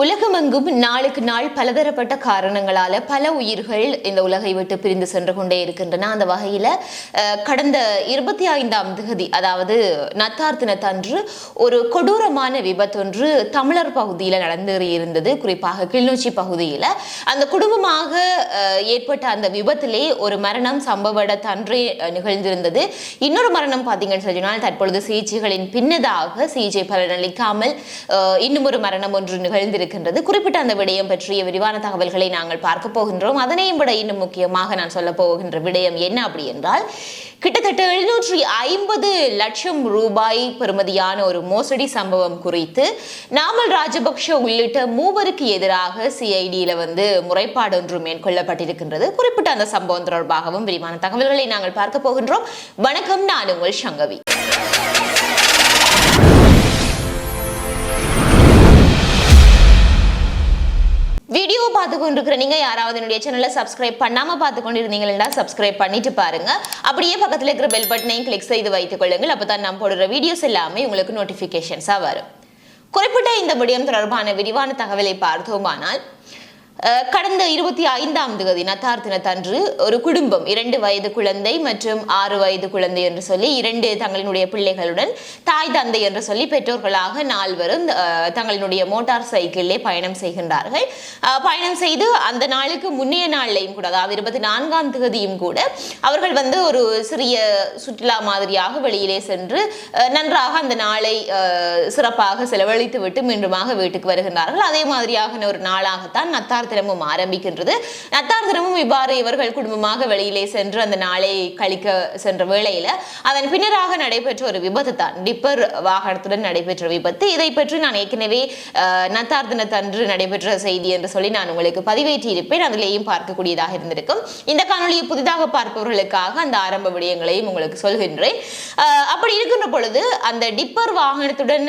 உலகமெங்கும் நாளுக்கு நாள் பலதரப்பட்ட காரணங்களால பல உயிர்கள் இந்த உலகை விட்டு பிரிந்து சென்று கொண்டே இருக்கின்றன. அந்த வகையில கடந்த இருபத்தி ஐந்தாம் திகதி அதாவது நத்தார் தினத்தன்று ஒரு கொடூரமான விபத்தொன்று தமிழர் பகுதியில் நடந்தேறி இருந்தது குறிப்பாக கிளிநொச்சி பகுதியில். அந்த குடும்பமாக ஏற்பட்ட அந்த விபத்திலே ஒரு மரணம் சம்பவ இடத்தன்றே நிகழ்ந்திருந்தது. இன்னொரு மரணம் பார்த்தீங்கன்னு சொன்னால் தற்பொழுது சிகிச்சைகளின் பின்னதாக சிகிச்சை பலனளிக்காமல் இன்னும் ஒரு மரணம் ஒன்று இருக்கின்றது. குறிப்பிட்ட அந்த விடயம் பற்றிய விரிவான தகவல்களை நாங்கள் பார்க்க போகின்றோம். அதனையும் விட இன்னும் முக்கியமாக நான் சொல்ல போகின்ற விடயம் என்ன அப்படி என்றால் கிட்டத்தட்ட எழுநூற்றி ஐம்பது லட்சம் ரூபாய் பெறுமதியான ஒரு மோசடி சம்பவம் குறித்து நாமல் ராஜபக்ஷ உள்ளிட்ட மூவருக்கு எதிராக சிஐடியில் வந்து முறைப்பாடு ஒன்று மேற்கொள்ளப்பட்டிருக்கின்றது. குறிப்பிட்ட அந்த சம்பவம் தொடர்பாகவும் விரிவான தகவல்களை நாங்கள் பார்க்க போகின்றோம். வணக்கம் நான் உங்கள் சங்கவி. வீடியோ பார்த்து கொண்டிருக்கிற நீங்க யாராவது என்னுடைய சேனலை சப்ஸ்கிரைப் பண்ணாம பார்த்து கொண்டிருந்தீங்கன்னா சப்ஸ்கிரைப் பண்ணிட்டு பாருங்க. அப்படியே பக்கத்துல இருக்கிற பெல் பட்டனையும் கிளிக் செய்து வைத்துக் கொள்ளுங்கள். அப்பதான் நான் போடுற வீடியோஸ் எல்லாமே உங்களுக்கு நோட்டிபிகேஷன்ஸா வரும். குறிப்பிட்ட இந்த விடயம் தொடர்பான விரிவான தகவலை பார்த்தோமானால் கடந்த இருபத்தி ஐந்தாம் தேதி நத்தார் தினத்தன்று ஒரு குடும்பம் இரண்டு வயது குழந்தை மற்றும் ஆறு வயது குழந்தை என்று சொல்லி இரண்டு தங்களினுடைய பிள்ளைகளுடன் தாய் தந்தை என்று சொல்லி பெற்றோர்களாக நால்வரும் தங்களினுடைய மோட்டார் சைக்கிளிலே பயணம் செய்கின்றார்கள். பயணம் செய்து அந்த நாளுக்கு முன்னைய நாள்லையும் கூட அதாவது இருபத்தி நான்காம் தேதியும் கூட அவர்கள் வந்து ஒரு சிறிய சுற்றுலா மாதிரியாக வெளியிலே சென்று நன்றாக அந்த நாளை சிறப்பாக செலவழித்து விட்டு மீண்டுமாக வீட்டுக்கு வருகின்றார்கள். அதே மாதிரியாக ஒரு நாளாகத்தான் நத்தார் தினமும் ஆரம்பிக்கின்றது. நத்தார் தினமும் இவ்வாறு இவர்கள் குடும்பமாக வெளியிலே சென்று அந்த நாளை கழிக்க சென்ற வேளையில அதன் பின்னராக நடைபெற்ற ஒரு விபத்து தான். டிப்பர் வாகனத்துடன் நடைபெற்ற விபத்து. இதை பற்றி நான் ஏற்கனவே அஹ், நத்தார் தினத்தன்று நடைபெற்ற செய்தி என்று சொல்லி நான் உங்களுக்கு பதிவேற்றி இருப்பேன் அதிலேயும் பார்க்கக்கூடியதாக இருந்திருக்கும். இந்த காணொலியை புதிதாக பார்ப்பவர்களுக்காக அந்த ஆரம்ப விடயங்களையும் உங்களுக்கு சொல்கின்றேன். அப்படி இருக்கின்ற பொழுது அந்த டிப்பர் வாகனத்துடன்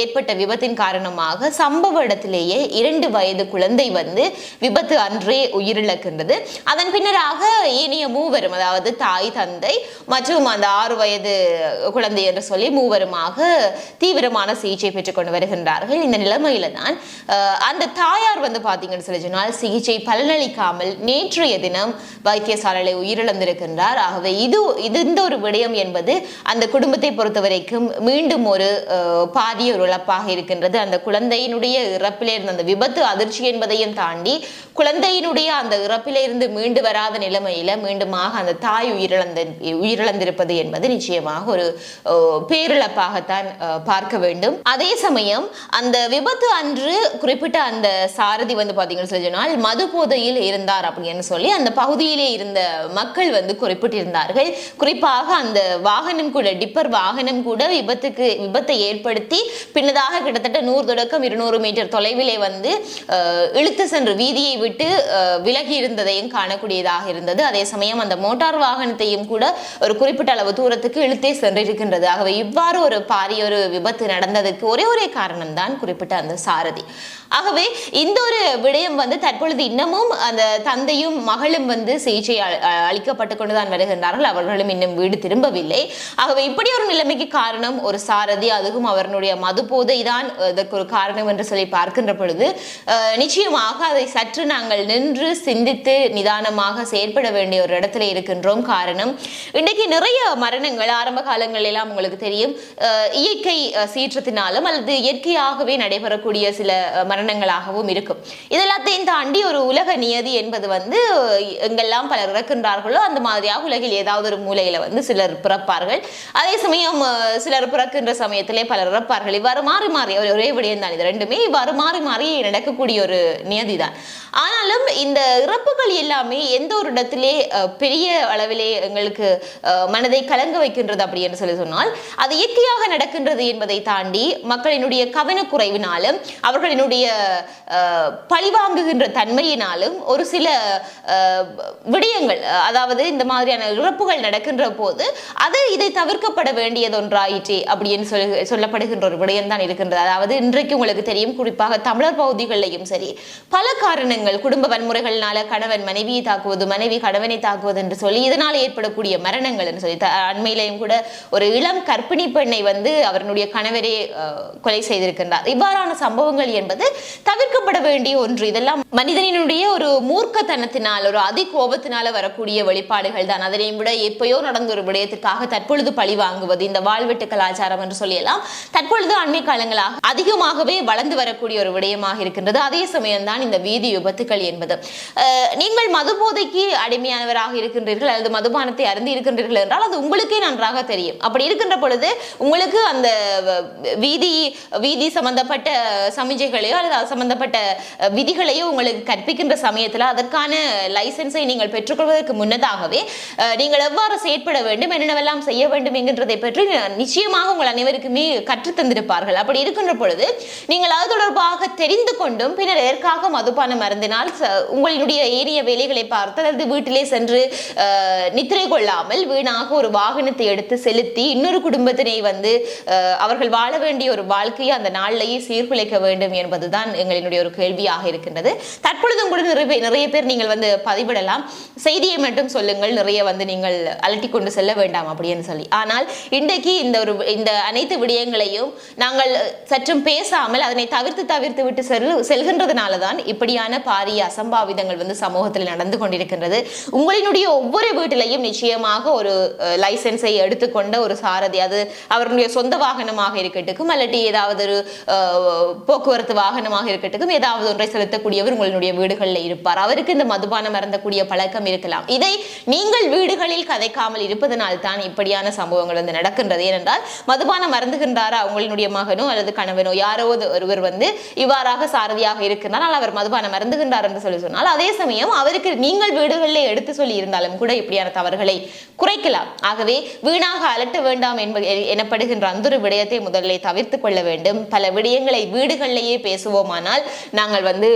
ஏற்பட்ட விபத்தின் காரணமாக சம்பவ இடத்திலேயே இரண்டு வயது குழந்தை வந்து விபத்து அன்றே உயிரிழக்கின்றது. அதன் பின்னராக இனிய மூவரும் அதாவது தாய் தந்தை மற்றும் அந்த ஆறு வயது குழந்தை என்று சொல்லி மூவருமாக தீவிரமான சிகிச்சை பெற்றுக்கொண்டு வருகின்றார்கள். இந்த நிலைமையில தான் அந்த தாயார் வந்து பார்த்தீங்கன்னு சொல்லி சொன்னால் சிகிச்சை பலனளிக்காமல் நேற்றைய தினம் வைத்தியசாலையில் உயிரிழந்திருக்கின்றார். ஆகவே இது இது இந்த ஒரு விடயம் என்பது அந்த குடும்பத்தை பொறுத்த வரைக்கும் மீண்டும் ஒரு அஹ், பாரிய ஒரு இழப்பாக இருக்கின்றது. அந்த குழந்தையினுடைய இறப்பிலே இருந்த அந்த விபத்து அதிர்ச்சி என்பதையும் தாண்டி குழந்தையினுடைய அந்த இறப்பிலிருந்து மீண்டு வராத நிலைமையில மீண்டுமாக அந்த தாய் உயிரிழந்த உயிரிழந்திருப்பது என்பது நிச்சயமாக ஒரு பேரிழப்பாகத்தான் பார்க்க வேண்டும். அதே சமயம் அந்த விபத்து அன்று குறிப்பிட்ட அந்த சாரதி வந்து பாத்தீங்கன்னு சொல்லி சொன்னால் மது போதையில் இருந்தார் அப்படின்னு சொல்லி அந்த பகுதியிலே இருந்த மக்கள் வந்து குறிப்பிட்டிருந்தார்கள். குறிப்பாக அந்த வாகனம் கூட டிப்பர் வாகனம் கூட விபத்துக்கு விபத்தை ஏற்படுத்தி பின்னதாக கிட்டத்தட்ட நூறு தொடக்கம் இருநூறு மீட்டர் தொலைவிலே வந்து இழுத்து சென்று வீதியை விட்டு அஹ், விலகி இருந்ததையும் காணக்கூடியதாக இருந்தது. அதே சமயம் அந்த மோட்டார் வாகனத்தையும் கூட ஒரு குறிப்பிட்ட அளவு தூரத்துக்கு இழுத்தே சென்றிருக்கின்றது. ஆகவே இவ்வாறு ஒரு பாரிய ஒரு விபத்து நடந்ததுக்கு ஒரே ஒரே காரணம் தான் குறிப்பிட்ட அந்த சாரதி. ஆகவே இந்த ஒரு விடயம் வந்து தற்பொழுது இன்னமும் அந்த தந்தையும் மகளும் வந்து சிகிச்சை அளிக்கப்பட்டு கொண்டுதான் வருகின்றார்கள். அவர்களும் இன்னும் வீடு திரும்பவில்லை. ஆகவே இப்படி ஒரு நிலைமைக்கு காரணம் ஒரு சாரதி அதுவும் அவர்களுடைய மது போதை தான் இதற்கு ஒரு காரணம் என்று சொல்லி பார்க்கின்ற பொழுது நிச்சயமாக அதை சற்று நாங்கள் நின்று சிந்தித்து நிதானமாக செயற்பட வேண்டிய ஒரு இடத்துல இருக்கின்றோம் காரணம். இன்றைக்கு நிறைய மரணங்கள் ஆரம்ப காலங்களெல்லாம் உங்களுக்கு தெரியும். இயற்கை சீற்றத்தினாலும் அல்லது இயற்கையாகவே நடைபெறக்கூடிய சில மரண மரணங்களாகவும் இருக்கும். இதெல்லாத்தையும் தாண்டி ஒரு உலக நியதி என்பது வந்து எங்கெல்லாம் பலர் இறக்கின்றார்களோ அந்த மாதிரியாக உலகில் ஏதாவது ஒரு மூலையில வந்து சிலர் பிறப்பார்கள். அதே சமயம் சிலர் பிறக்கின்ற சமயத்திலே பலர் இறப்பார்கள். இவ்வாறு மாறி மாறி ஒரு- ஒரே விடயம் தான் இது ரெண்டுமே. இவ்வாறு மாறி மாறி நடக்கக்கூடிய ஒரு நியதி தான். ஆனாலும் இந்த இறப்புகள் எல்லாமே எந்த ஒரு இடத்திலே பெரிய அளவிலே எங்களுக்கு மனதை கலங்க வைக்கின்றது அப்படி என்று சொல்லி சொன்னால் அது இயற்கையாக நடக்கின்றது என்பதை தாண்டி மக்களினுடைய கவனக்குறைவினாலும் அவர்களினுடைய பழிவாங்குகின்ற தன்மையினாலும் ஒரு சில விடயங்கள் அதாவது இந்த மாதிரியான இறப்புகள் நடக்கின்ற போது அது இதை தவிர்க்கப்பட வேண்டியது ஒன்றாயிற்று அப்படின்னு சொல்லி சொல்லப்படுகின்ற ஒரு விடயம் தான் இருக்கின்றது. அதாவது இன்றைக்கு உங்களுக்கு தெரியும் குறிப்பாக தமிழர் பகுதிகளிலையும் சரி பல காரணங்கள் குடும்ப வன்முறைகள்னால கணவன் மனைவியை தாக்குவது மனைவி கணவனை தாக்குவது என்று சொல்லி இதனால் ஏற்படக்கூடிய மரணங்கள் என்று சொல்லி த- அண்மையிலேயும் கூட ஒரு இளம் கற்பிணி பெண்ணை வந்து அவருடைய கணவரே கொலை செய்திருக்கின்றார். இவ்வாறான சம்பவங்கள் என்பது தவிர்க்கப்பட வேண்டிய ஒன்று. இதெல்லாம் மனிதனினுடைய ஒரு மூர்க்கத்தனத்தினால் ஒரு அதி கோபத்தினால வரக்கூடிய வெளிப்பாடுகள் தான். அதனையும் விட எப்பயோ நடந்த ஒரு விடயத்துக்காக தற்பொழுது பழி வாங்குவது இந்த வாழ்வெட்டு கலாச்சாரம் என்று சொல்லலாம் தற்பொழுது அண்மை காலங்களாக அதிகமாகவே வளர்ந்து வரக்கூடிய ஒரு விடயமாக இருக்கின்றது. அதே சமயம்தான் இந்த வீதி விபத்துக்கள் என்பது. நீங்கள் மது போதைக்கு அடிமையானவராக இருக்கின்றீர்கள் அல்லது மதுபானத்தை அருந்தி இருக்கின்றீர்கள் என்றால் அது உங்களுக்கே நன்றாக தெரியும். அப்படி இருக்கின்ற பொழுது உங்களுக்கு அந்த வீதி வீதி சம்பந்தப்பட்ட சமிஞ்சைகளையோ அல்லது அது சம்பந்தப்பட்ட விதிகளையும் உங்களுக்கு கற்பிக்கின்ற சமயத்தில் அதற்கான லைசன்ஸை நீங்கள் பெற்றுக்கொள்வதற்கு முன்னதாகவே நீங்கள் எவ்வாறு செயற்பட வேண்டும் என்னென்னவெல்லாம் செய்ய வேண்டும் என்கின்றதை பற்றி நிச்சயமாக உங்கள் அனைவருக்குமே கற்றுத்தந்திருப்பார்கள் அப்படி இருக்கின்ற பொழுது நீங்கள் அது தொடர்பாக தெரிந்து கொண்டும் பின்னர் எதற்காக மதுபானம் மருந்தினால் ச- உங்களுடைய ஏரிய வேலைகளை பார்த்து அல்லது வீட்டிலே சென்று நித்திரை கொள்ளாமல் வீணாக ஒரு வாகனத்தை எடுத்து செலுத்தி இன்னொரு குடும்பத்தினை வந்து அவர்கள் வாழ வேண்டிய ஒரு வாழ்க்கையை அந்த நாளிலேயே சீர்குலைக்க வேண்டும் என்பதுதான் எங்களினுடைய ஒரு கேள்வியாக இருக்கின்றது. தற்பொழுதும் கூட நிறைய பேர் நிறைய பேர் நீங்கள் வந்து பதிவிடலாம். செய்தியை மட்டும் சொல்லுங்கள். நிறைய வந்து நீங்கள் அலட்டி கொண்டு செல்ல வேண்டாம் அப்படின்னு சொல்லி. ஆனால் இன்றைக்கு இந்த ஒரு இந்த அனைத்து விடயங்களையும் நாங்கள் சற்றும் பேசாமல் அதனை தவிர்த்து தவிர்த்து விட்டு செல் செல்கின்றதுனால தான் இப்படியான பாரிய அசம்பாவிதங்கள் வந்து சமூகத்தில் நடந்து கொண்டிருக்கின்றது. உங்களினுடைய ஒவ்வொரு வீட்டிலையும் நிச்சயமாக ஒரு லைசன்ஸை எடுத்துக்கொண்ட ஒரு சாரதி அது அவர்களுடைய சொந்த வாகனமாக இருக்கட்டும் அல்லது ஏதாவது ஒரு போக்குவரத்து வாகனம் மதுபானமாக இருக்கட்டும் ஏதாவது ஒன்றை செலுத்தக்கூடியவர் உங்களுடைய வீடுகளில் இருப்பார். அவருக்கு இந்த மதுபானம் மறந்தக்கூடிய பழக்கம் இருக்கலாம். இதை நீங்கள் வீடுகளில் கதைக்காமல் இருப்பதனால் தான் இப்படியான சம்பவங்கள் வந்து நடக்கின்றது. ஏனென்றால் மதுபானம் மறந்துகின்றாரா உங்களினுடைய மகனோ அல்லது கணவனோ? யாரோ ஒருவர் வந்து இவ்வாறாக சாரதியாக இருக்கிறார் அவர் மதுபானம் மறந்துகின்றார் என்று சொல்லி சொன்னால் அதே சமயம் அவருக்கு நீங்கள் வீடுகளில் எடுத்து சொல்லி இருந்தாலும் கூட இப்படியான தவறுகளை குறைக்கலாம். ஆகவே வீணாக அலட்ட வேண்டாம் என்பது எனப்படுகின்ற அந்த ஒரு விடயத்தை முதலில் தவிர்த்து கொள்ள வேண்டும். பல விடயங்களை வீடுகளிலேயே பேசுவோம். பேசுவோமானால் நாங்கள் வந்து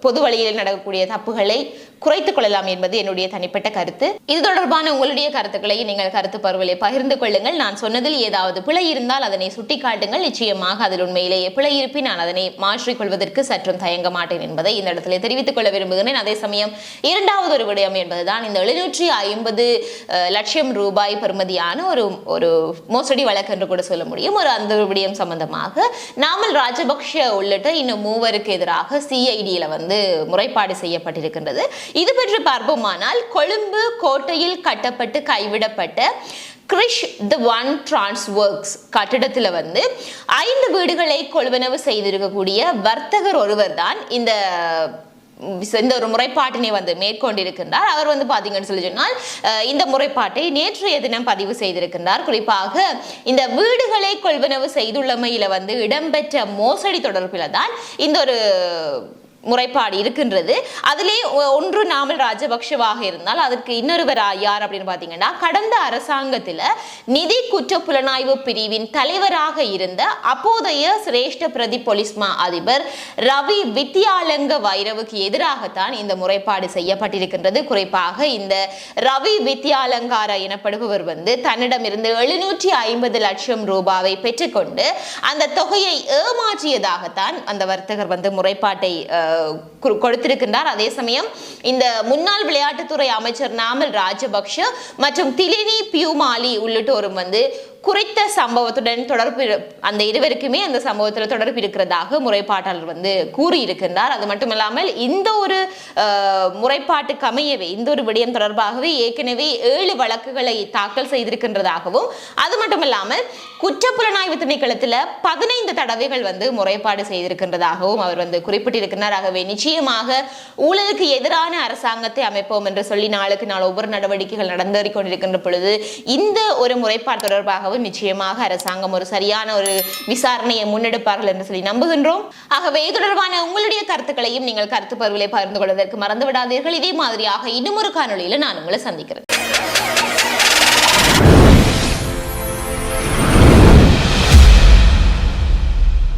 பொது வழியில் நடக்கக்கூடிய தப்புகளை குறைத்துக் கொள்ளலாம் என்பது என்னுடைய தனிப்பட்ட கருத்து. இது தொடர்பான உங்களுடைய கருத்துக்களை நீங்கள் கருத்து பருவலை பகிர்ந்து கொள்ளுங்கள். நான் சொன்னதில் ஏதாவது பிழை இருந்தால் அதனை சுட்டிக்காட்டுங்கள். நிச்சயமாக அதில் உண்மையிலேயே பிழை இருப்பின் நான் அதனை மாற்றிக்கொள்வதற்கு சற்றும் தயங்க மாட்டேன் என்பதை இந்த இடத்துல தெரிவித்துக் கொள்ள விரும்புகிறேன். அதே சமயம் இரண்டாவது ஒரு விடயம் என்பதுதான் இந்த எழுநூற்றி ஐம்பது லட்சம் ரூபாய் பெறுமதியான ஒரு ஒரு மோசடி வழக்கு என்று கூட சொல்ல முடியும். ஒரு அந்த ஒரு விடயம் சம்பந்தமாக நாமல் ராஜபக்ஷ உள்ளிட்ட இன்னும் மூவருக்கு எதிராக சிஐடியில் வந்து முறைப்பாடு செய்யப்பட்டிருக்கின்றது. இது பற்றி பார்ப்போமானால் கொழும்பு கோட்டையில் கட்டப்பட்டு கைவிடப்பட்ட Krrish the one transworks கட்டிடத்தில் வந்து ஐந்து வீடுகளை கொள்வனவு செய்திருக்கக்கூடிய வர்த்தகர் ஒருவர் தான் இந்த இந்த ஒரு முறைப்பாட்டினை வந்து மேற்கொண்டிருக்கின்றார். அவர் வந்து பாத்தீங்கன்னு சொல்லி சொன்னால் இந்த முறைப்பாட்டை நேற்றைய தினம் பதிவு செய்திருக்கின்றார். குறிப்பாக இந்த வீடுகளை கொள்வனவு செய்துள்ளமையில வந்து இடம்பெற்ற மோசடி தொடர்பில் தான் இந்த ஒரு முறைப்பாடு இருக்கின்றது. அதிலே ஒ- ஒன்று நாமல் ராஜபக்ஷவாக இருந்தால் அதற்கு இன்னொருவர் யார் அப்படின்னு பார்த்தீங்கன்னா கடந்த அரசாங்கத்தில் நிதி குற்ற புலனாய்வு பிரிவின் தலைவராக இருந்த அப்போதைய சிரேஷ்ட பிரதி பொலிஸ்மா அதிபர் ரவி வித்யாலங்க வைரவுக்கு எதிராகத்தான் இந்த முறைப்பாடு செய்யப்பட்டிருக்கின்றது. குறிப்பாக இந்த ரவி வித்யாலங்கார எனப்படுபவர் வந்து தன்னிடமிருந்து எழுநூற்றி ஐம்பது லட்சம் ரூபாவை பெற்றுக்கொண்டு அந்த தொகையை ஏமாற்றியதாகத்தான் அந்த வர்த்தகர் வந்து முறைப்பாட்டை கொடுத்திருக்கின்றார். அதே சமயம் இந்த முன்னாள் விளையாட்டுத்துறை அமைச்சர் நாமல் ராஜபக்ஷ மற்றும் திலினி பியூமாலி உள்ளிட்டோரும் வந்து குறித்த சம்பவத்துடன் தொடர்பு இரு- அந்த இருவருக்குமே அந்த சம்பவத்தில் தொடர்பு இருக்கிறதாக முறைப்பாட்டாளர் வந்து கூறியிருக்கின்றார். அது மட்டும் இல்லாமல் இந்த ஒரு அஹ், முறைப்பாட்டுக்கு அமையவே இந்த ஒரு விடயம் தொடர்பாகவே ஏற்கனவே ஏழு வழக்குகளை தாக்கல் செய்திருக்கின்றதாகவும் அது மட்டும் இல்லாமல் குற்றப்புலனாய்வு திணைக்களத்தில் பதினைந்து தடவைகள் வந்து முறைப்பாடு செய்திருக்கின்றதாகவும் அவர் வந்து குறிப்பிட்டிருக்கிறார் ஆகவே நிச்சயமாக ஊழலுக்கு எதிரான அரசாங்கத்தை அமைப்போம் என்று சொல்லி நாளுக்கு நாள் ஒவ்வொரு நடவடிக்கைகள் நடந்தேறிக் கொண்டிருக்கின்ற பொழுது இந்த ஒரு முறைப்பாடு தொடர்பாக தொடர்பாகவும் நிச்சயமாக அரசாங்கம் ஒரு சரியான ஒரு விசாரணையை முன்னெடுப்பார்கள் என்று சொல்லி நம்புகின்றோம். ஆகவே இது தொடர்பான உங்களுடைய கருத்துக்களையும் நீங்கள் கருத்து பருவலை பகிர்ந்து கொள்வதற்கு மறந்து விடாதீர்கள் இதே மாதிரியாக இன்னும் ஒரு காணொளியில நான் உங்களை சந்திக்கிறேன்.